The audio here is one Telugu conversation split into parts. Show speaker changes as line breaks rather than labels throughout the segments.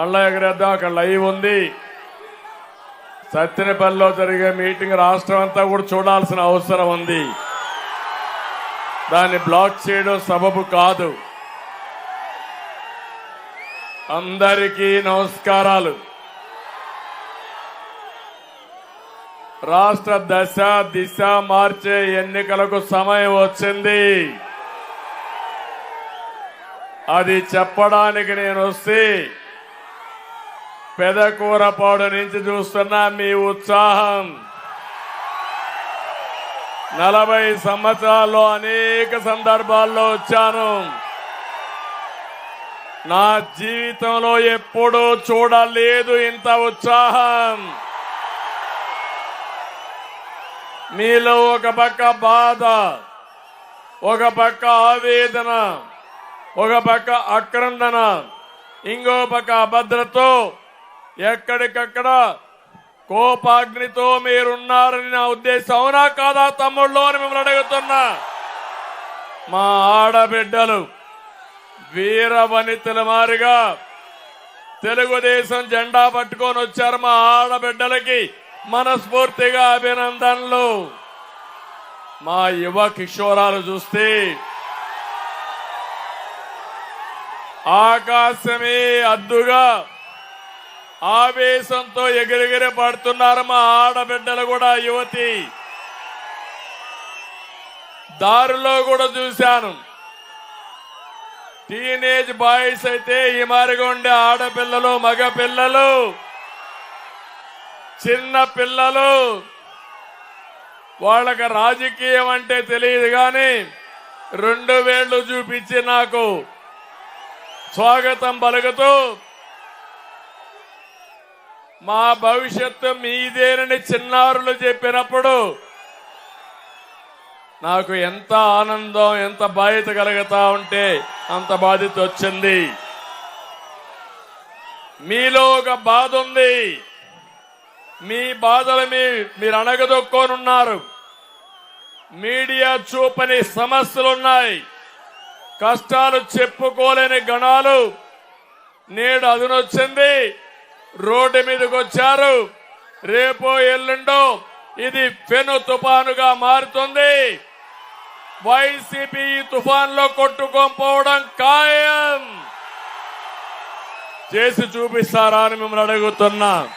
మళ్ళా ఎగరేద్దాం అక్కడ లైవ్ ఉంది. సత్యనపల్లిలో జరిగే మీటింగ్ రాష్ట్రం అంతా కూడా చూడాల్సిన అవసరం ఉంది. దాన్ని బ్లాక్ చేయడం సబబు కాదు. అందరికీ నమస్కారాలు. రాష్ట్ర దశ దిశ మార్చే ఎన్నికలకు సమయం వచ్చింది. అది చెప్పడానికి నేను వస్తే పెదకూరపాడు నుంచి చూస్తున్న మీ ఉత్సాహం. నలభై సంవత్సరాల్లో అనేక సందర్భాల్లో వచ్చాను. నా జీవితంలో ఎప్పుడూ చూడలేదు ఇంత ఉత్సాహం. మీలో ఒక పక్క బాధ ఒక పక్క ఆవేదన ఒక పక్క అక్రందన ఇంకో పక్క అభద్రతో ఎక్కడికక్కడ కోపాగ్నితో మీరున్నారని నా ఉద్దేశం అవునా కాదా తమ్ముళ్ళు అని మిమ్మల్ని అడుగుతున్నా. మా ఆడబిడ్డలు వీర వనితల మారిగా తెలుగుదేశం జెండా పట్టుకొని వచ్చారు మా ఆడబిడ్డలకి మనస్ఫూర్తిగా అభినందనలు. మా యువ కిషోరాలు చూస్తే ఆకాశమే అద్దుగా ఆవేశంతో ఎగిరెగిరి పడుతున్నారు మా ఆడబిడ్డలు కూడా యువతి. దారిలో కూడా చూశాను. టీనేజ్ బాయ్స్ అయితే ఈ మారిగా ఉండే ఆడపిల్లలు మగ పిల్లలు చిన్న పిల్లలు. వాళ్ళకి రాజకీయం అంటే తెలియదు కానీ రెండు వేళ్ళు చూపించి నాకు స్వాగతం పలుకుతూ మా భవిష్యత్తు మీదేనని చిన్నారులు చెప్పినప్పుడు నాకు ఎంత ఆనందం ఎంత బాధ్యత కలుగుతా ఉంటే అంత బాధ్యత వచ్చింది. మీలో ఒక బాధ ఉంది. మీ బాధలు మీ మీరు అణగదొక్కోనున్నారు. మీడియా చూపని సమస్యలున్నాయి. కష్టాలు చెప్పుకోలేని గణాలు నేడు అదునొచ్చింది. రోడ్డు మీదకి వచ్చారు. రేపో ఎల్లుండో ఇది పెను తుఫానుగా మారుతుంది. వైసీపీ ఈ తుఫాన్లో కొట్టుకోపోవడం ఖాయం. చేసి చూపిస్తారా అని మిమ్మల్ని అడుగుతున్నా.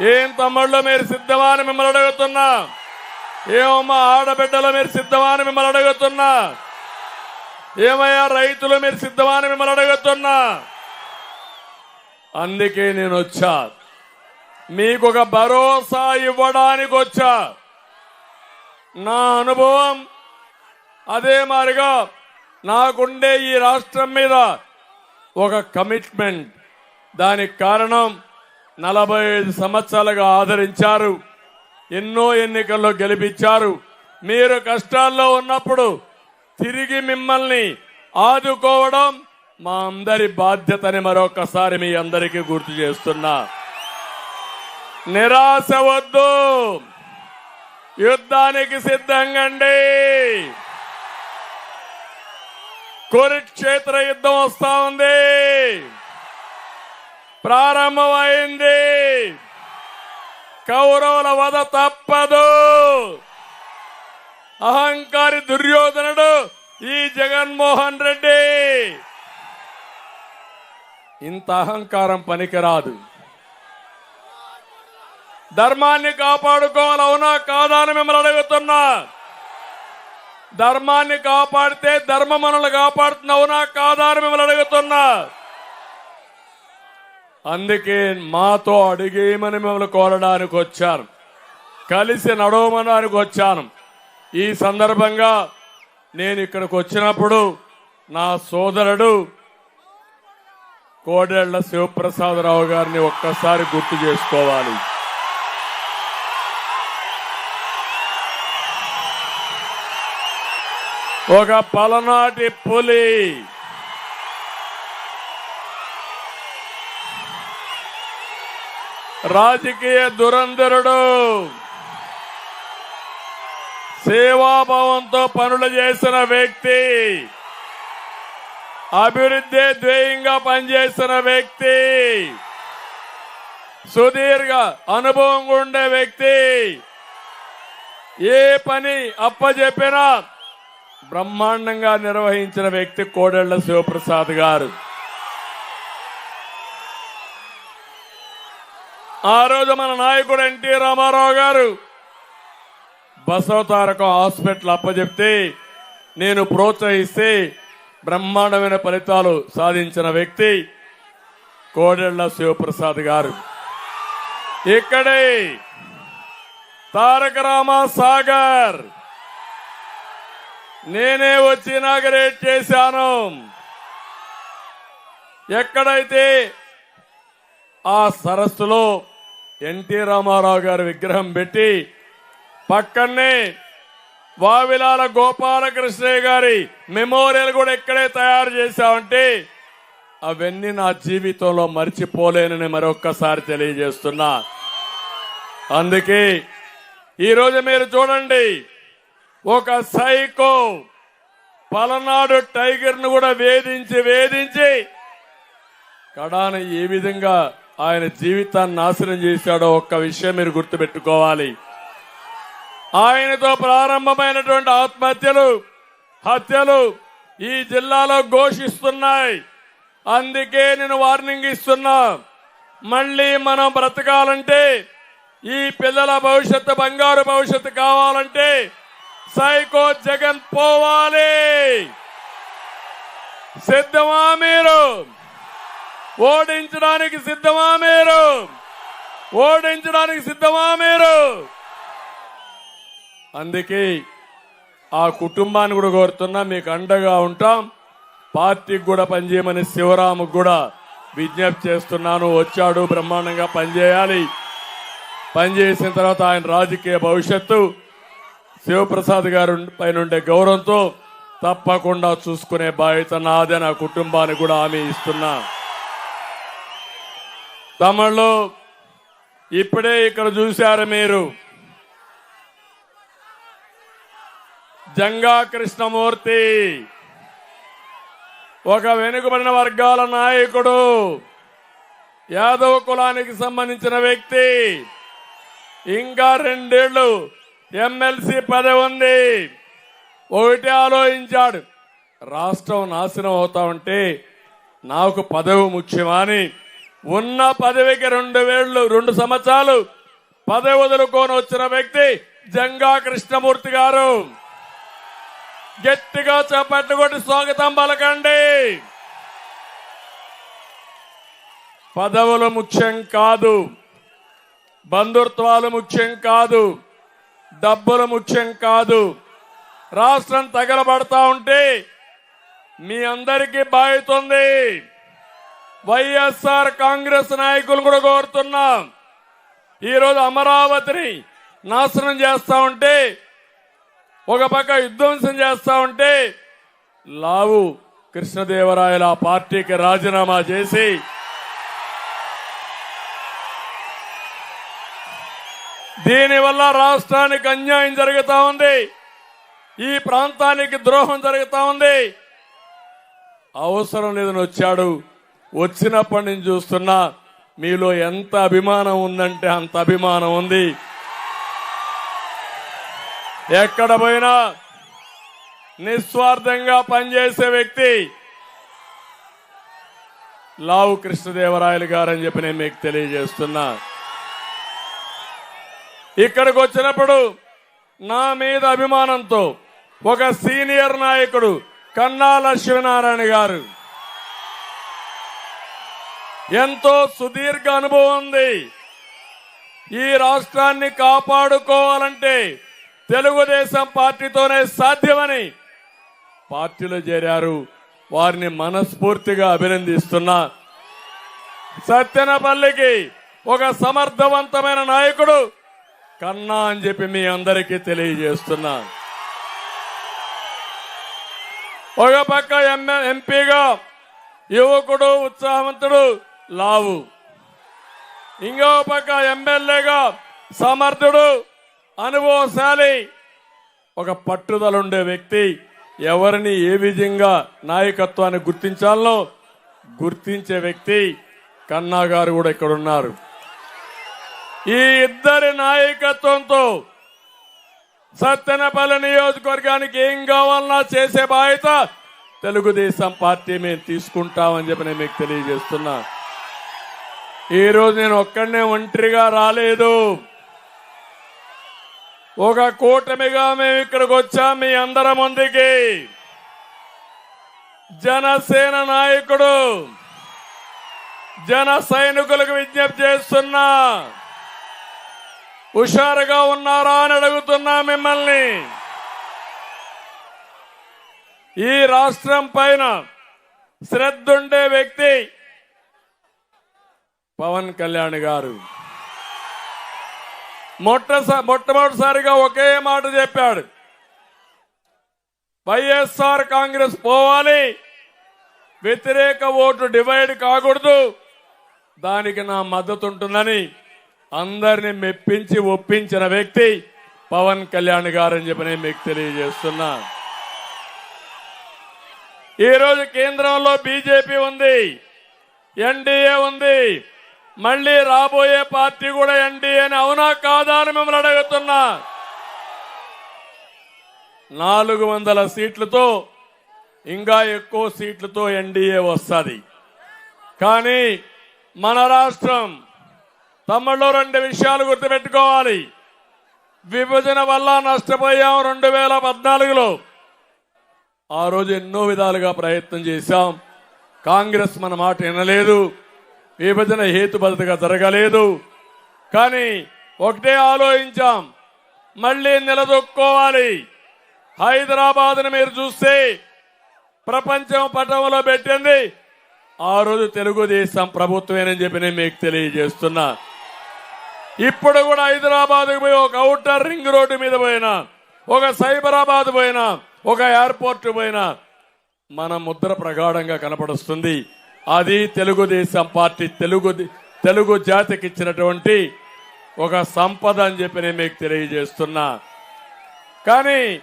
ఏం తమ్ముళ్ళు మీరు సిద్ధమా అని మిమ్మల్ని అడుగుతున్నా. ఏమమ్మా ఆడబిడ్డలు మీరు సిద్ధమా అని మిమ్మల్ని అడుగుతున్నా. ఏమయ్యా రైతులు మీరు సిద్ధమా అని మిమ్మల్ని అడుగుతున్నా. అందుకే నేను వచ్చా. మీకు ఒక భరోసా ఇవ్వడానికి వచ్చా. నా అనుభవం అదే మారిగా నాకుండే ఈ రాష్ట్రం మీద ఒక కమిట్మెంట్. దానికి కారణం నలభై ఐదు సంవత్సరాలుగా ఆదరించారు. ఎన్నో ఎన్నికల్లో గెలిపించారు. మీరు కష్టాల్లో ఉన్నప్పుడు తిరిగి మిమ్మల్ని ఆదుకోవడం మా అందరి బాధ్యతని మరొకసారి మీ అందరికీ గుర్తు చేస్తున్నా. నిరాశ వద్దు. యుద్ధానికి సిద్ధంగండి. కురుక్షేత్ర యుద్ధం వస్తా ఉంది. ప్రారంభమైంది. కౌరవుల వద తప్పదు. అహంకారి దుర్యోధనుడు ఈ జగన్మోహన్ రెడ్డి. ఇంత అహంకారం పనికిరాదు. ధర్మాన్ని కాపాడుకోవాలి అవునా కాదా అని మిమ్మల్ని అడుగుతున్నా. ధర్మాన్ని కాపాడితే ధర్మ మనల్ని కాపాడుతుంది అవునా కాదా అని మిమ్మల్ని అడుగుతున్నా. అందుకే మాతో అడిగేయమని మిమ్మల్ని కోరడానికి వచ్చాను. కలిసి నడవమనడానికి వచ్చాను. ఈ సందర్భంగా నేను ఇక్కడికి వచ్చినప్పుడు నా సోదరుడు కోడేళ్ళ శివప్రసాదరావు గారిని ఒక్కసారి గుర్తు చేసుకోవాలి. ఒక పలనాటి పులి. రాజకీయ దురంధరుడు. సేవాభావంతో పనులు చేసిన వ్యక్తి. అభివృద్ధి ధ్యేయంగా పనిచేస్తున్న వ్యక్తి సుదీర్ఘ అనుభవం ఉండే వ్యక్తి ఏ పని అప్పచెప్పినా బ్రహ్మాండంగా నిర్వహించిన వ్యక్తి కోడెళ్ళ శివప్రసాద్ గారు. ఆ రోజు మన నాయకుడు ఎన్టీ రామారావు గారు బసవతారకం హాస్పిటల్ అప్పచెప్తే నేను ప్రోత్సహిస్తే బ్రహ్మాండమైన ఫలితాలు సాధించిన వ్యక్తి కోడెళ్ళ శివప్రసాద్ గారు. ఇక్కడే తారక రామ సాగర్ నేనే వచ్చి ఇనాగరేట్ చేశాను. ఎక్కడైతే ఆ సరస్సులో ఎన్టీ రామారావు గారి విగ్రహం పెట్టి పక్కనే వావిలాల గోపాలకృష్ణయ్య గారి మెమోరియల్ కూడా ఇక్కడే తయారు చేశామంటే అవన్నీ నా జీవితంలో మర్చిపోలేనని మరొక్కసారి తెలియజేస్తున్నా. అందుకే ఈరోజు మీరు చూడండి ఒక సైకో పలనాడు టైగర్ను కూడా వేధించి వేధించి కడాన ఏ విధంగా ఆయన జీవితాన్ని నాశనం చేశాడో ఒక్క విషయం మీరు గుర్తుపెట్టుకోవాలి. ఆయనతో ప్రారంభమైనటువంటి ఆత్మహత్యలు హత్యలు ఈ జిల్లాలో ఘోషిస్తున్నాయి. అందుకే నేను వార్నింగ్ ఇస్తున్నా. మళ్ళీ మనం బ్రతకాలంటే ఈ పిల్లల భవిష్యత్తు బంగారు భవిష్యత్తు కావాలంటే సైకో జగన్ పోవాలి. సిద్ధమా మీరు? ఓడించడానికి సిద్ధమా మీరు? ఓడించడానికి సిద్ధమా మీరు? అందుకే ఆ కుటుంబాన్ని కూడా కోరుతున్నా మీకు అండగా ఉంటాం. పార్టీకి కూడా పనిచేయమని శివరాముకు కూడా విజ్ఞప్తి చేస్తున్నాను. వచ్చాడు బ్రహ్మాండంగా పనిచేయాలి. పనిచేసిన తర్వాత ఆయన రాజకీయ భవిష్యత్తు శివప్రసాద్ గారు పైన ఉండే గౌరవంతో తప్పకుండా చూసుకునే బాధ్యత నాదే. నా కుటుంబానికి కూడా హామీ ఇస్తున్నా. తమలో ఇప్పుడే ఇక్కడ చూశారు మీరు. జంగా కృష్ణమూర్తి ఒక వెనుకబడిన వర్గాల నాయకుడు యాదవ కులానికి సంబంధించిన వ్యక్తి ఇంకా రెండేళ్ళు ఎమ్మెల్సీ పదవి ఉంది. ఒకటి ఆలోచించాడు రాష్ట్రం నాశనం అవుతా ఉంటే నాకు పదవి ముఖ్యమని ఉన్న పదవికి రెండు వేళ్ళు రెండు సంవత్సరాలు పదవి వదులుకొని వచ్చిన వ్యక్తి జంగా కృష్ణమూర్తి గారు. గట్టిగా చప్పట్లు కొట్టి స్వాగతం పలకండి పదవులు ముఖ్యం కాదు బంధుత్వాలు ముఖ్యం కాదు డబ్బులు ముఖ్యం కాదు. రాష్ట్రం తగలబడతా ఉంటే మీ అందరికీ బాగుతుంది వైఎస్ఆర్ కాంగ్రెస్ నాయకులు కూడా కోరుతున్నాం. ఈరోజు అమరావతిని నాశనం చేస్తా ఉంటే ఒక పక్క విధ్వంసం చేస్తా ఉంటే లావు కృష్ణదేవరాయల పార్టీకి రాజీనామా చేసి దీనివల్ల రాష్ట్రానికి అన్యాయం జరుగుతూ ఉంది. ఈ ప్రాంతానికి ద్రోహం జరుగుతూ ఉంది. అవసరం లేదని వచ్చాడు. వచ్చినప్పటి నుంచి చూస్తున్నా మీలో ఎంత అభిమానం ఉందంటే అంత అభిమానం ఉంది. ఎక్కడ పోయినా నిస్వార్థంగా పనిచేసే వ్యక్తి లావు కృష్ణదేవరాయలు గారని చెప్పి నేను మీకు తెలియజేస్తున్నా. ఇక్కడికి వచ్చినప్పుడు నా మీద అభిమానంతో ఒక సీనియర్ నాయకుడు కన్నా లక్ష్మీనారాయణ గారు. ఎంతో సుదీర్ఘ అనుభవం ఉంది. ఈ రాష్ట్రాన్ని కాపాడుకోవాలంటే తెలుగుదేశం పార్టీతోనే సాధ్యమని పార్టీలో చేరారు. వారిని మనస్ఫూర్తిగా అభినందిస్తున్నా. సత్యనపల్లికి ఒక సమర్థవంతమైన నాయకుడు కన్నా అని చెప్పి మీ అందరికీ తెలియజేస్తున్నా. ఒక పక్క ఎంపీగా యువకుడు ఉత్సాహవంతుడు లావు. ఇంకో పక్క ఎమ్మెల్యేగా సమర్థుడు అనుభవశాలి. ఒక పట్టుదల ఉండే వ్యక్తి ఎవరిని ఏ విధంగా నాయకత్వాన్ని గుర్తించాలో గుర్తించే వ్యక్తి కన్నా గారు కూడా ఇక్కడ ఉన్నారు ఈ ఇద్దరి నాయకత్వంతో సత్తెనపల్లి నియోజకవర్గానికి ఏం కావాలన్నా చేసే బాధ్యత తెలుగుదేశం పార్టీ మేము తీసుకుంటామని చెప్పి నేను మీకు తెలియజేస్తున్నా. ఈరోజు నేను ఒక్కడనే ఒంటరిగా రాలేదు. ఒక కూటమిగా మేము ఇక్కడికి వచ్చాం మీ అందరి ముందుకి. జనసేన నాయకుడు జన సైనికులకు విజ్ఞప్తి చేస్తున్నా. హుషారుగా ఉన్నారా అని అడుగుతున్నా మిమ్మల్ని. ఈ రాష్ట్రం పైన శ్రద్ధ ఉండే వ్యక్తి పవన్ కళ్యాణ్ గారు. మొట్ట మొట్టమొదటిసారిగా ఒకే మాట చెప్పాడు. వైఎస్ఆర్ కాంగ్రెస్ పోవాలి వ్యతిరేక ఓటు డివైడ్ కాకూడదు దానికి నా మద్దతు ఉంటుందని అందరిని మెప్పించి ఒప్పించిన వ్యక్తి పవన్ కళ్యాణ్ గారని చెప్పి నేను మీకు తెలియజేస్తున్నా. ఈరోజు కేంద్రంలో బీజేపీ ఉంది ఎన్డీఏ ఉంది మళ్ళీ రాబోయే పార్టీ కూడా ఎన్డీఏని అవునా కాదా అని మిమ్మల్ని అడుగుతున్నా. నాలుగు వందల సీట్లతో ఇంకా ఎక్కువ సీట్లతో ఎన్డీఏ వస్తుంది. కానీ మన రాష్ట్రం తమ్ముళ్ళు రెండు విషయాలు గుర్తుపెట్టుకోవాలి. విభజన వల్ల నష్టపోయాం రెండు వేల పద్నాలుగులో. ఆ రోజు ఎన్నో విధాలుగా ప్రయత్నం చేశాం. కాంగ్రెస్ మన మాట వినలేదు. విభజన హేతుబద్ధగా జరగలేదు. కానీ ఒకటే ఆలోచించాం. మళ్ళీ నిలదొక్కోవాలి. హైదరాబాద్ను మీరు చూస్తే ప్రపంచం పటంలో పెట్టింది. ఆ రోజు తెలుగుదేశం ప్రభుత్వమేనని చెప్పి నేను మీకు తెలియజేస్తున్నా. ఇప్పుడు కూడా హైదరాబాద్కి పోయి ఒక అవుటర్ రింగ్ రోడ్డు మీద పోయినా ఒక సైబరాబాద్ పోయినా ఒక ఎయిర్పోర్ట్ పోయినా మన ముద్ర ప్రగాఢంగా కనపడుస్తుంది. అది తెలుగుదేశం పార్టీ తెలుగు తెలుగు జాతికి ఇచ్చినటువంటి ఒక సంపద అని చెప్పి నేను మీకు తెలియజేస్తున్నా. కానీ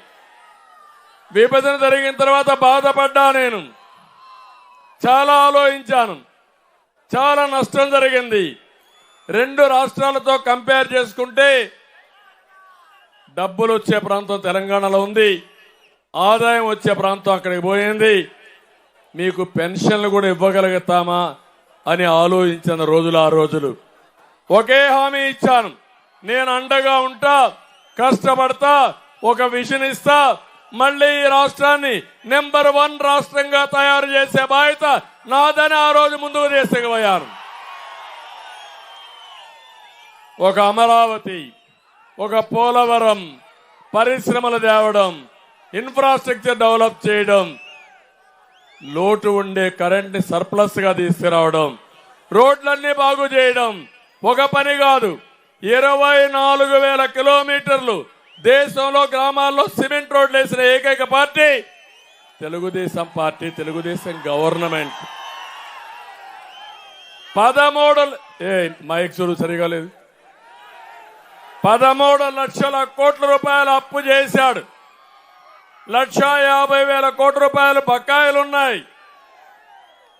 విభజన జరిగిన తర్వాత బాధపడ్డా నేను. చాలా ఆలోచించాను. చాలా నష్టం జరిగింది. రెండు రాష్ట్రాలతో కంపేర్ చేసుకుంటే డబ్బులు వచ్చే ప్రాంతం తెలంగాణలో ఉంది. ఆదాయం వచ్చే ప్రాంతం అక్కడికి పోయింది. మీకు పెన్షన్లు కూడా ఇవ్వగలుగుతామా అని ఆలోచించిన రోజులు ఆ రోజులు. ఒకే హామీ ఇచ్చాను. నేను అండగా ఉంటా కష్టపడతా ఒక విషన్ ఇస్తా మళ్ళీ ఈ రాష్ట్రాన్ని నెంబర్ వన్ రాష్ట్రంగా తయారు చేసే బాధ్యత నాదని ఆ రోజు ముందుకు తీసుకుపోయాను. ఒక అమరావతి ఒక పోలవరం పరిశ్రమలు తేవడం ఇన్ఫ్రాస్ట్రక్చర్ డెవలప్ చేయడం లోటు ఉండే కరెంట్ని సర్ప్లస్గా తీసుకురావడం రోడ్లన్నీ బాగు చేయడం ఒక పని కాదు. ఇరవై నాలుగు వేల కిలోమీటర్లు దేశంలో గ్రామాల్లో సిమెంట్ రోడ్లు వేసిన ఏకైక party Telugu Desam party Telugu Desam government. పదమూడు ఏ మైక్ చూడు సరిగా లేదు. పదమూడు లక్షల కోట్ల రూపాయలు అప్పు చేశాడు. లక్ష యాభై వేల కోట్ల రూపాయలు బకాయిలున్నాయి.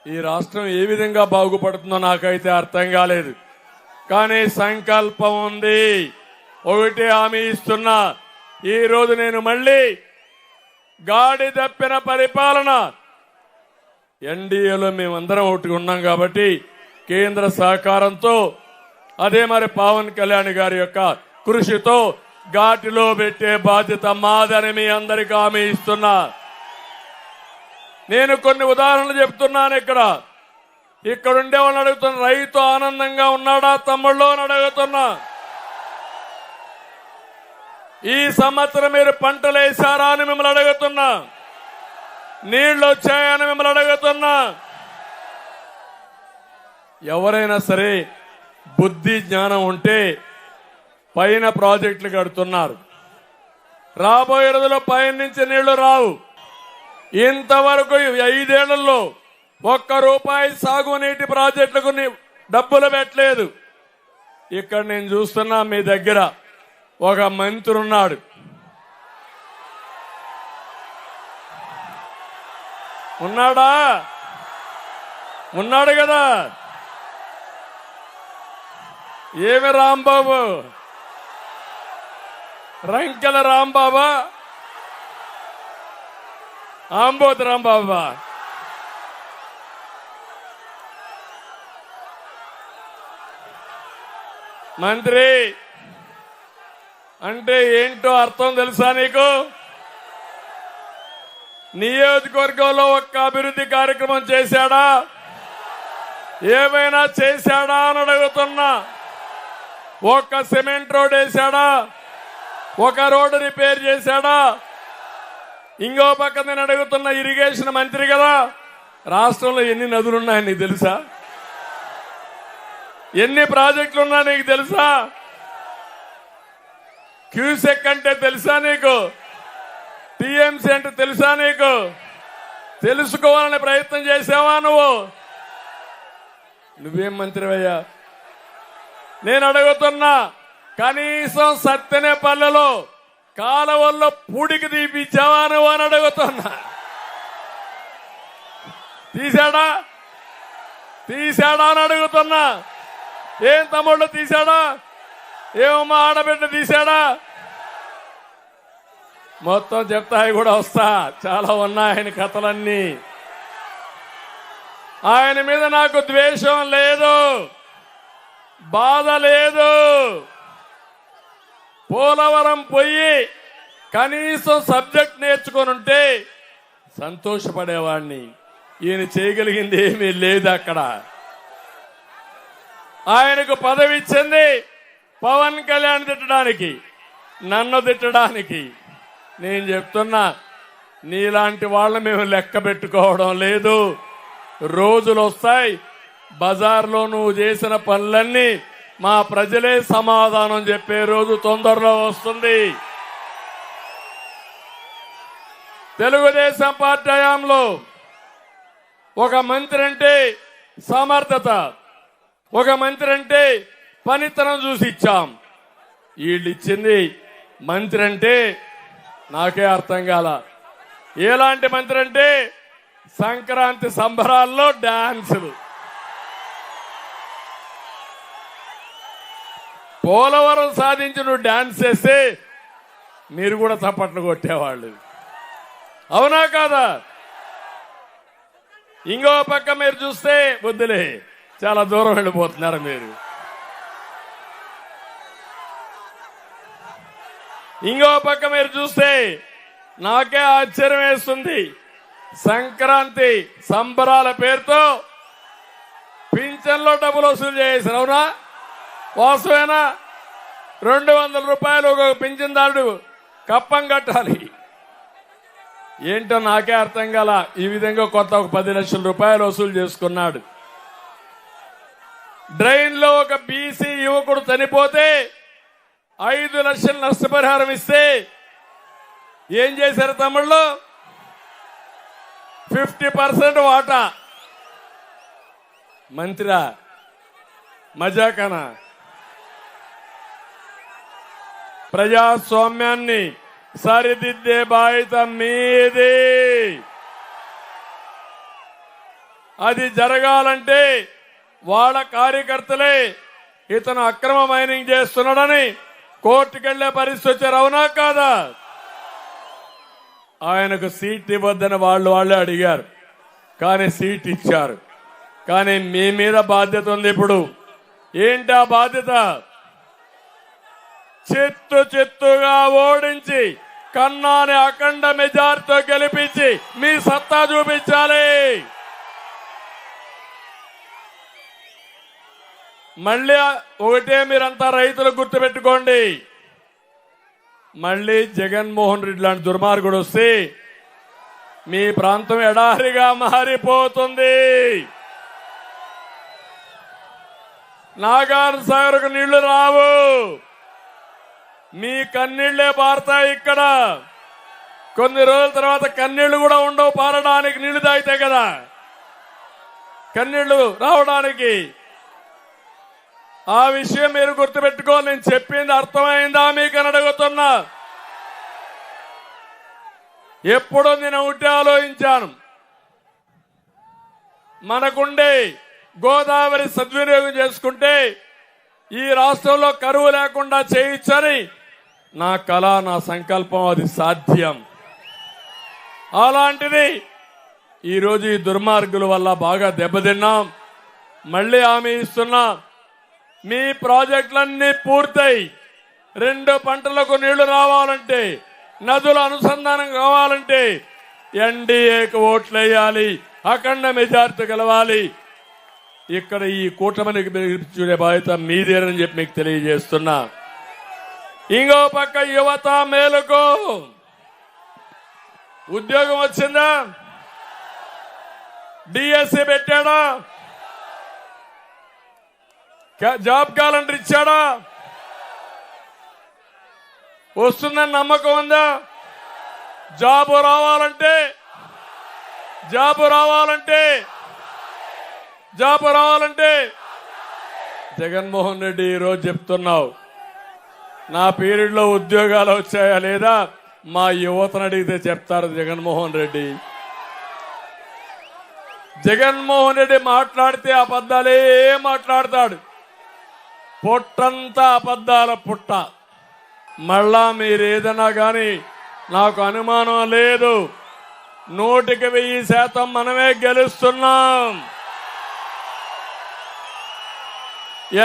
ఈ రాష్ట్రం ఏ విధంగా బాగుపడుతుందో నాకైతే అర్థం కాలేదు. కానీ సంకల్పం ఉంది. ఒకటి హామీ ఇస్తున్నా. ఈరోజు నేను మళ్ళీ గాడి తప్పిన పరిపాలన. ఎన్డీఏలో మేమందరం ఒకటి ఉన్నాం కాబట్టి కేంద్ర సహకారంతో అదే మరి పవన్ కళ్యాణ్ గారి యొక్క కృషితో ఘాటిలో పెట్టే బాధ్యత మాదని మీ అందరికీ హామీ ఇస్తున్నా. నేను కొన్ని ఉదాహరణలు చెప్తున్నాను ఇక్కడ. ఇక్కడ ఉండే వాళ్ళని అడుగుతున్నా రైతు ఆనందంగా ఉన్నాడా తమ్ముళ్ళు అని అడుగుతున్నా. ఈ సంవత్సరం మీరు పంటలు వేశారా అని మిమ్మల్ని అడుగుతున్నా. నీళ్ళు వచ్చాయని మిమ్మల్ని అడుగుతున్నా. ఎవరైనా సరే బుద్ధి జ్ఞానం ఉంటే పైన ప్రాజెక్టులు కడుతున్నారు. రాబోయే రోజుల్లో పైన నుంచి నీళ్ళు రావు. ఇంతవరకు ఐదేళ్ళలో ఒక్క రూపాయి సాగునీటి ప్రాజెక్టులకు డబ్బులు పెట్టలేదు. ఇక్కడ నేను చూస్తున్నా మీ దగ్గర ఒక మంత్రి ఉన్నాడు. ఉన్నాడా? ఉన్నాడు కదా? ఏమి రాంబాబు? రంకెల రాంబాబా. ఆంబోతు రాంబాబా. మంత్రి అంటే ఏంటో అర్థం తెలుసా నీకు? నియోజకవర్గంలో ఒక్క అభివృద్ధి కార్యక్రమం చేశాడా? ఏమైనా చేశాడా అని అడుగుతున్నా. ఒక్క సిమెంట్ రోడ్ వేశాడా? ఒక రోడ్డు రిపేర్ చేశాడా? ఇంకో పక్క నేను అడుగుతున్న ఇరిగేషన్ మంత్రి కదా రాష్ట్రంలో ఎన్ని నదులు నదులున్నాయని నీకు తెలుసా? ఎన్ని ప్రాజెక్టులు ఉన్నాయి నీకు తెలుసా? క్యూసెక్ అంటే తెలుసా నీకు? టీఎంసీ అంటే తెలుసా నీకు? తెలుసుకోవాలని ప్రయత్నం చేసావా నువ్వు? నువ్వేం మంత్రివయ్యా? నేను అడుగుతున్నా కనీసం సత్తెనే పల్లెలో కాలవల్లో పూడికి తీపిచ్చావా అని అడుగుతున్నా. తీశాడా? తీశాడా అని అడుగుతున్నా. ఏం తమ్ముళ్ళు తీశాడా? ఏమమ్మా ఆడబిడ్డ తీశాడా? మొత్తం చెప్తాయి కూడా వస్తా. చాలా ఉన్నాయి ఆయన కథలన్నీ. ఆయన మీద నాకు ద్వేషం లేదు. బాధ లేదు. పోలవరం పోయి కనీసం సబ్జెక్ట్ నేర్చుకొని ఉంటే సంతోషపడేవాడిని ఈయన చేయగలిగింది ఏమీ లేదు అక్కడ. ఆయనకు పదవి ఇచ్చింది పవన్ కళ్యాణ్ తిట్టడానికి నన్ను తిట్టడానికి. నేను చెప్తున్నా నీలాంటి వాళ్ళ మేము లెక్క పెట్టుకోవడం లేదు. రోజులు వస్తాయి బజార్లో నువ్వు చేసిన పనులన్నీ మా ప్రజలే సమాధానం చెప్పే రోజు తొందరలో వస్తుంది. తెలుగుదేశం పార్టీ హయాంలో ఒక మంత్రి అంటే సమర్థత ఒక మంత్రి అంటే పనితనం చూసి ఇచ్చాం. వీళ్ళు ఇచ్చింది మంత్రి అంటే నాకే అర్థం కాల. ఎలాంటి మంత్రి అంటే సంక్రాంతి సంబరాల్లో డాన్సులు. పోలవరం సాధించి నువ్వు డాన్స్ చేస్తే మీరు కూడా చప్పట్లు కొట్టేవాళ్ళు. అవునా కాదా? ఇంకో పక్క మీరు చూస్తే వద్దులే చాలా దూరం వెళ్ళిపోతున్నారు మీరు. ఇంకో పక్క మీరు చూస్తే నాకే ఆశ్చర్యం వేస్తుంది. సంక్రాంతి సంబరాల పేరుతో పింఛన్లో డబ్బులు వసూలు చేశారు అవునా? వాస్తవేనా రెండు వందల రూపాయలు ఒక పింఛన్దారుడు కప్పం కట్టాలి. ఏంటో నాకే అర్థం కాల. ఈ విధంగా కొత్త ఒక పది లక్షల రూపాయలు వసూలు చేసుకున్నాడు. డ్రైన్లో ఒక బీసీ యువకుడు చనిపోతే ఐదు లక్షల నష్టపరిహారం ఇస్తే ఏం చేశారు తమిళ్ళో ఫిఫ్టీ పర్సెంట్ వాటా. మంత్రా మజాకనా? ప్రజాస్వామ్యాన్ని సరిదిద్దే బాధ్యత మీది. అది జరగాలంటే వాళ్ళ కార్యకర్తలే ఇతను అక్రమ మైనింగ్ చేస్తున్నాడని కోర్టుకెళ్ళే పరిస్థితి వచ్చారు అవునా కాదా? ఆయనకు సీట్ ఇవ్వద్దని వాళ్ళు వాళ్ళే అడిగారు. కానీ సీట్ ఇచ్చారు. కానీ మీ మీద బాధ్యత ఉంది ఇప్పుడు. ఏంటి ఆ బాధ్యత? చిత్తు చిత్తుగా ఓడించి కన్నాని అఖండ మెజార్టీతో గెలిపించి మీ సత్తా చూపించాలి. మళ్ళీ ఒకటే మీరంతా రైతులు గుర్తుపెట్టుకోండి. మళ్ళీ జగన్మోహన్ రెడ్డి లాంటి దుర్మార్గుడు వస్తే మీ ప్రాంతం ఎడారిగా మారిపోతుంది. నాగార్ సాగర్కు నీళ్ళు రావు. మీ కన్నీళ్ళే పారతాయి ఇక్కడ. కొన్ని రోజుల తర్వాత కన్నీళ్ళు కూడా ఉండవు పారడానికి నీళ్ళు తాగితే కదా. కన్నీళ్ళు రావడానికి. ఆ విషయం మీరు గుర్తుపెట్టుకో నేను చెప్పింది అర్థమైందా మీకు అని అడుగుతున్నా. ఎప్పుడో నేను ఒకటి ఆలోచించాను. మనకుండే గోదావరి సద్వినియోగం చేసుకుంటే ఈ రాష్ట్రంలో కరువు లేకుండా చేయించని నా కళ నా సంకల్పం అది సాధ్యం. అలాంటిది ఈరోజు ఈ దుర్మార్గుల వల్ల బాగా దెబ్బతిన్నాం. మళ్ళీ హామీ ఇస్తున్నా మీ ప్రాజెక్టులన్నీ పూర్తయి రెండు పంటలకు నీళ్ళు రావాలంటే నదుల అనుసంధానం కావాలంటే ఎన్డీఏకి ఓట్లు వేయాలి అఖండ మెజార్టీ గెలవాలి. ఇక్కడ ఈ కూటమిని చూడే బాధ్యత మీదేనని చెప్పి మీకు తెలియజేస్తున్నా. ఇంకో పక్క యువత మేలుకు. ఉద్యోగం వచ్చిందా? డిఎస్సి పెట్టాడా? జాబ్ క్యాలెండర్ ఇచ్చాడా? వస్తుందని నమ్మకం ఉందా? జాబు రావాలంటే జాబు రావాలంటే జాబు రావాలంటే. జగన్మోహన్ రెడ్డి ఈరోజు చెప్తున్నావు. నా పీరియడ్లో ఉద్యోగాలు వచ్చాయా లేదా? మా యువతను అడిగితే చెప్తారు జగన్మోహన్ రెడ్డి. జగన్మోహన్ రెడ్డి మాట్లాడితే అబద్ధాలే మాట్లాడతాడు. పొట్టంతా అబద్ధాల పుట్ట. మళ్ళా మీరేదన్నా కానీ నాకు అనుమానం లేదు. నూటికి వెయ్యి శాతం మనమే గెలుస్తున్నాం.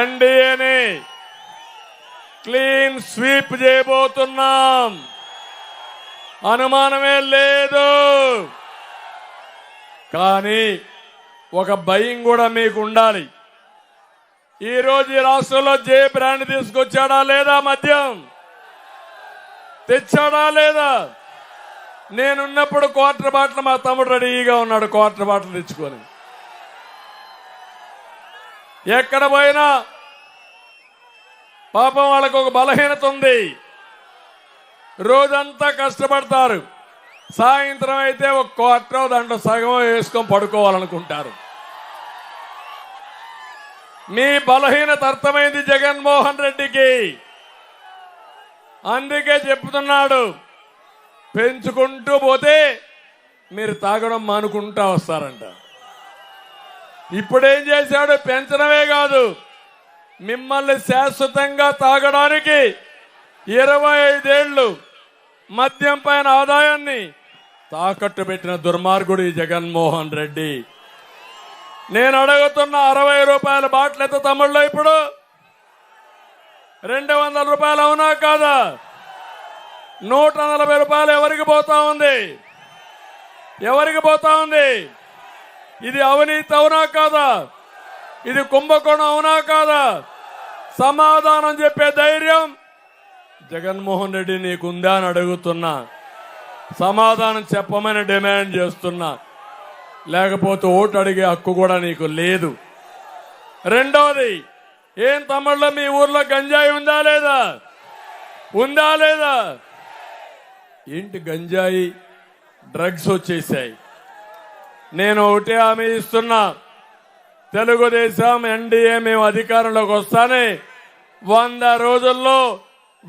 ఎన్డీఏని క్లీన్ స్వీప్ చేయబోతున్నాం. అనుమానమే లేదు. కానీ ఒక భయం కూడా మీకు ఉండాలి ఈరోజు ఈ రాష్ట్రంలో జే బ్రాండ్ తీసుకొచ్చాడా లేదా మద్యం? తెచ్చాడా లేదా? నేనున్నప్పుడు క్వార్టర్ బాటిల్ మా తమ్ముడు రెడీగా ఉన్నాడు క్వార్టర్ బాటిల్ తెచ్చుకొని. ఎక్కడ పోయినా పాపం వాళ్ళకు ఒక బలహీనత ఉంది. రోజంతా కష్టపడతారు. సాయంత్రం అయితే ఒక క్వార్టర్ దాంట్లో సగం వేసుకొని పడుకోవాలనుకుంటారు. మీ బలహీనత అర్థమైంది జగన్మోహన్ రెడ్డికి. అందుకే చెప్తున్నాడు పెంచుకుంటూ పోతే మీరు తాగడం మానుకుంటా వస్తారంట. ఇప్పుడేం చేశాడు? పెంచడమే కాదు మిమ్మల్ని శాశ్వతంగా తాగడానికి ఇరవై ఐదేళ్ళు మద్యం పైన ఆదాయాన్ని తాకట్టు పెట్టిన దుర్మార్గుడు ఈ జగన్మోహన్ రెడ్డి. నేను అడుగుతున్న అరవై రూపాయల బాటిల్ ఎంత తమ్ముళ్ళు ఇప్పుడు? రెండు వందల రూపాయలు అవునా కాదా? నూట నలభై రూపాయలు ఎవరికి పోతా ఉంది? ఎవరికి పోతా ఉంది? ఇది అవినీతి అవునా కాదా? ఇది కుంభకోణం అవునా కాదా? సమాధానం చెప్పే ధైర్యం? జగన్మోహన్ రెడ్డి నీకుందా అని అడుగుతున్నా. సమాధానం చెప్పమని డిమాండ్ చేస్తున్నా. లేకపోతే ఓటు అడిగే హక్కు కూడా నీకు లేదు. రెండవది ఏం తమ్ముళ్ళ మీ ఊర్లో గంజాయి ఉందా లేదా? ఉందా లేదా? ఏంటి గంజాయి? డ్రగ్స్ వచ్చేసాయి. నేను ఒకటే హామీ ఇస్తున్నా. తెలుగుదేశం ఎన్డీఏ మేము అధికారంలోకి వస్తానే వంద రోజుల్లో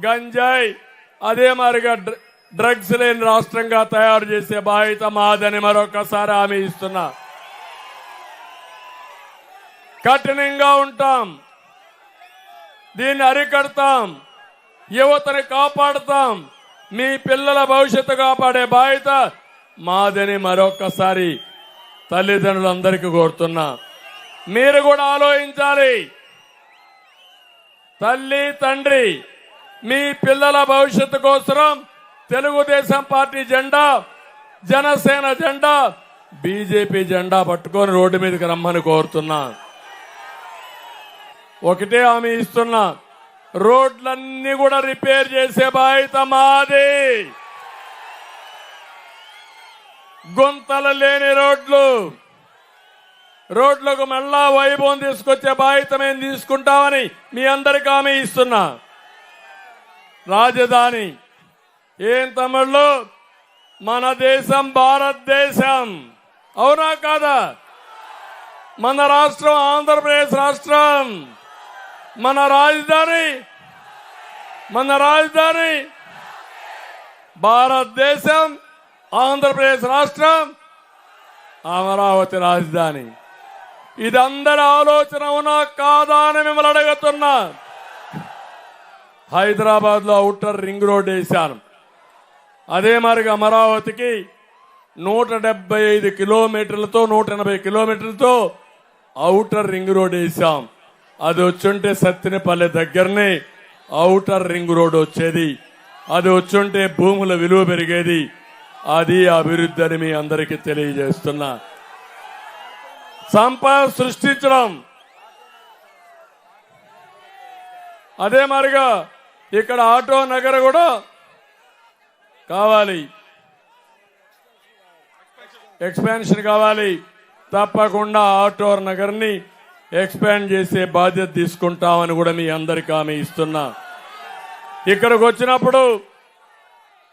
గంజాయి అదే మాదిరిగా డ్ర- డ్రగ్స్ లేని రాష్ట్రంగా తయారు చేసే బాధ్యత మాదని మరొకసారి హామీ ఇస్తున్నా. కఠినంగా ఉంటాం. దీన్ని అరికడతాం. యువతని కాపాడతాం. మీ పిల్లల భవిష్యత్తు కాపాడే బాధ్యత మాదని మరొకసారి తల్లిదండ్రులందరికీ కోరుతున్నా. మీరు కూడా ఆలోచించాలి. తల్లి తండ్రి మీ పిల్లల భవిష్యత్తు కోసం తెలుగుదేశం పార్టీ జెండా జనసేన జెండా బీజేపీ జెండా పట్టుకొని రోడ్డు మీదకి రమ్మని కోరుతున్నా. ఒకటే హామీ ఇస్తున్నా. రోడ్లన్నీ కూడా రిపేర్ చేసే బాధ్యత మాది. గుంతలు లేని రోడ్లు రోడ్లకు మళ్ళా వైభవం తీసుకొచ్చే బాధ్యత మేము తీసుకుంటామని మీ అందరికి హామీ ఇస్తున్నా. రాజధాని. ఏం తమిళ్ళు మన దేశం భారతదేశం. అవునా కాదా? మన రాష్ట్రం ఆంధ్రప్రదేశ్ రాష్ట్రం. మన రాజధాని. మన రాజధాని. భారతదేశం ఆంధ్రప్రదేశ్ రాష్ట్రం అమరావతి రాజధాని. ఇది అందరి ఆలోచన అవునా కాదా అని మిమ్మల్ని అడుగుతున్నా. హైదరాబాద్లో అవుటర్ రింగ్ రోడ్ వేశాను. అదే మరిగా అమరావతికి నూట డెబ్బై ఐదు కిలోమీటర్లతో నూట ఎనభై కిలోమీటర్లతో అవుటర్ రింగ్ రోడ్ వేసాం అది వచ్చుంటే సత్తినపల్లి దగ్గరనే అవుటర్ రింగ్ రోడ్ వచ్చేది. అది వచ్చుంటే భూముల విలువ పెరిగేది. అది అభివృద్ధి అని మీ అందరికీ తెలియజేస్తున్నా. సంపద సృష్టించడం. అదే మరిగా ఇక్కడ ఆటో నగర్ కూడా కావాలి. ఎక్స్పాన్షన్ కావాలి. తప్పకుండా ఆటో నగర్ని ఎక్స్పాండ్ చేసే బాధ్యత తీసుకుంటామని కూడా మీ అందరికి ఆమె ఇస్తున్నా. ఇక్కడికి వచ్చినప్పుడు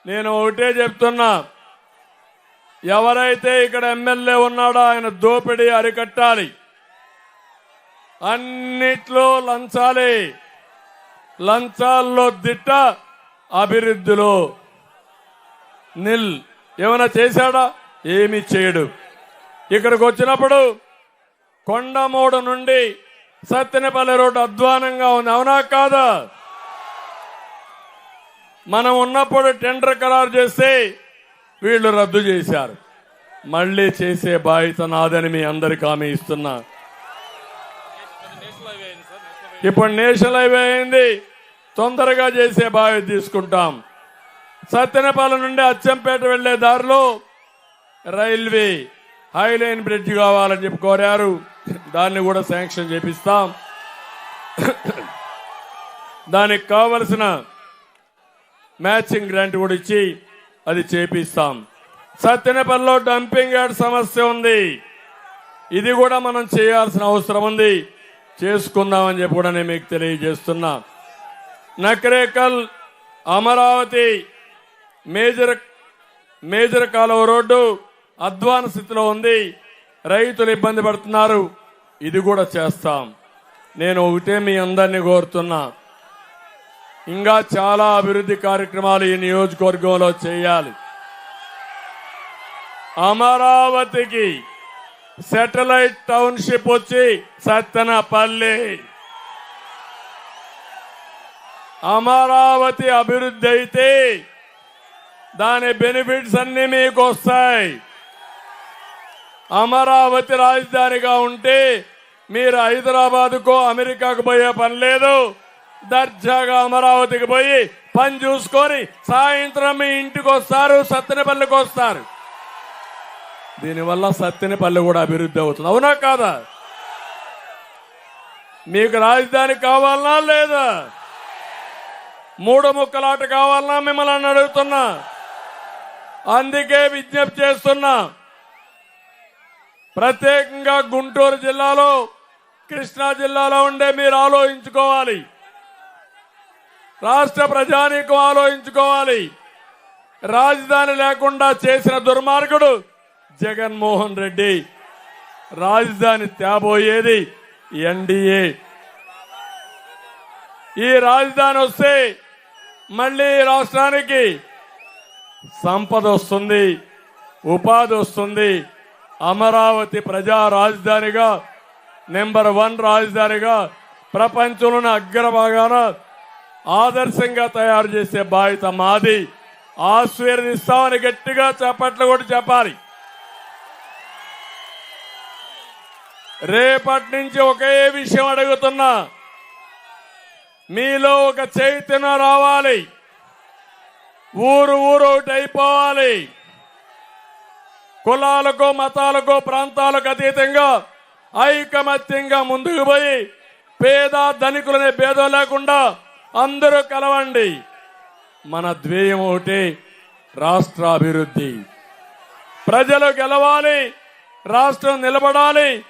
నేను ఒకటే చెప్తున్నా. ఎవరైతే ఇక్కడ ఎమ్మెల్యే ఉన్నాడో ఆయన దోపిడీ అరికట్టాలి. అన్నిట్లో లంచాలి. లంచాల్లో దిట్ట అభివృద్ధిలో నిల్. ఏమైనా చేశాడా? ఏమీ చేయడు. ఇక్కడికి వచ్చినప్పుడు కొండమూడు నుండి సత్తెనపల్లి రోడ్డు అధ్వానంగా ఉంది. అవునా కాదా? మనం ఉన్నప్పుడు టెండర్ ఖరారు చేస్తే వీళ్ళు రద్దు చేశారు. మళ్ళీ చేసే బాధ్యత నాదని మీ అందరికి హామీ ఇస్తున్నా. ఇప్పుడు నేషనల్ హైవే అయింది. తొందరగా చేసే బాధ్యత తీసుకుంటాం. సత్తెనపల్లి నుండి అచ్చంపేట వెళ్ళే దారిలో రైల్వే హైలైన్ బ్రిడ్జ్ కావాలని చెప్పి కోరారు. దాన్ని కూడా శాంక్షన్ చేపిస్తాం. దానికి కావలసిన మ్యాచింగ్ గ్రాంట్ కూడా ఇచ్చి అది చేపిస్తాం. సత్తెనపల్లిలో డంపింగ్ యార్డ్ సమస్య ఉంది. ఇది కూడా మనం చేయాల్సిన అవసరం ఉంది. చేసుకుందామని చెప్పి కూడా నేను మీకు తెలియజేస్తున్నా. నకరేకల్ అమరావతి మేజర్ మేజర్ కాలువ రోడ్డు అధ్వాన స్థితిలో ఉంది. రైతులు ఇబ్బంది పడుతున్నారు. ఇది కూడా చేస్తాం. నేను ఒకటే మీ అందరినీ కోరుతున్నా. ఇంకా చాలా అభివృద్ధి కార్యక్రమాలు ఈ నియోజకవర్గంలో చేయాలి. అమరావతికి సెటిలైట్ టౌన్షిప్ వచ్చి సత్తెనపల్లి. అమరావతి అభివృద్ధి అయితే దాని బెనిఫిట్స్ అన్ని మీకు వస్తాయి. అమరావతి రాజధానిగా ఉంటే మీరు హైదరాబాద్కో అమెరికాకు పోయే పని లేదు. దర్జాగా అమరావతికి పోయి పని చూసుకొని సాయంత్రం మీ ఇంటికి వస్తారు సత్తెనపల్లికి వస్తారు. దీనివల్ల సత్తెనపల్లి కూడా అభివృద్ధి అవుతుంది. అవునా కాదా? మీకు రాజధాని కావాలనా లేదా? మూడు ముక్కలాట కావాలన్నా మిమ్మల్ని అడుగుతున్నా? అందుకే విజ్ఞప్తి చేస్తున్నా. ప్రత్యేకంగా గుంటూరు జిల్లాలో కృష్ణా జిల్లాలో ఉండే మీరు ఆలోచించుకోవాలి. రాష్ట్ర ప్రజానీకం ఆలోచించుకోవాలి. రాజధాని లేకుండా చేసిన దుర్మార్గుడు జగన్మోహన్ రెడ్డి. రాజధాని తేబోయేది ఎన్డీఏ ఈ రాజధాని వస్తే మళ్ళీ రాష్ట్రానికి సంపద వస్తుంది ఉపాధి వస్తుంది. అమరావతి ప్రజా రాజధానిగా నెంబర్ వన్ రాజధానిగా ప్రపంచంలోని అగ్రభాగాన ఆదర్శంగా తయారు చేసే బాధ్యత మాది. ఆశీర్దిస్తామని గట్టిగా చెప్పట్లు కూడా చెప్పాలి. రేపటి నుంచి ఒకే విషయం అడుగుతున్నా. మీలో ఒక చైతన్యం రావాలి. ఊరు ఊరు ఒకటి అయిపోవాలి. కులాలకు మతాలకు ప్రాంతాలకు అతీతంగా ఐకమత్యంగా ముందుకు పోయి పేద ధనికులనే భేదం లేకుండా అందరూ కలవండి. మన ధ్యేయం ఒకటి రాష్ట్ర అభివృద్ధి ప్రజలు గెలవాలి రాష్ట్రం నిలబడాలి.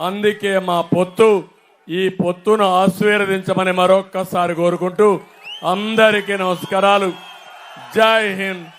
అందుకే మా పొత్తు ఈ పొత్తును ఆశీర్వదించమని మరొక్కసారి కోరుకుంటూ అందరికీ నమస్కారాలు. జై హింద్.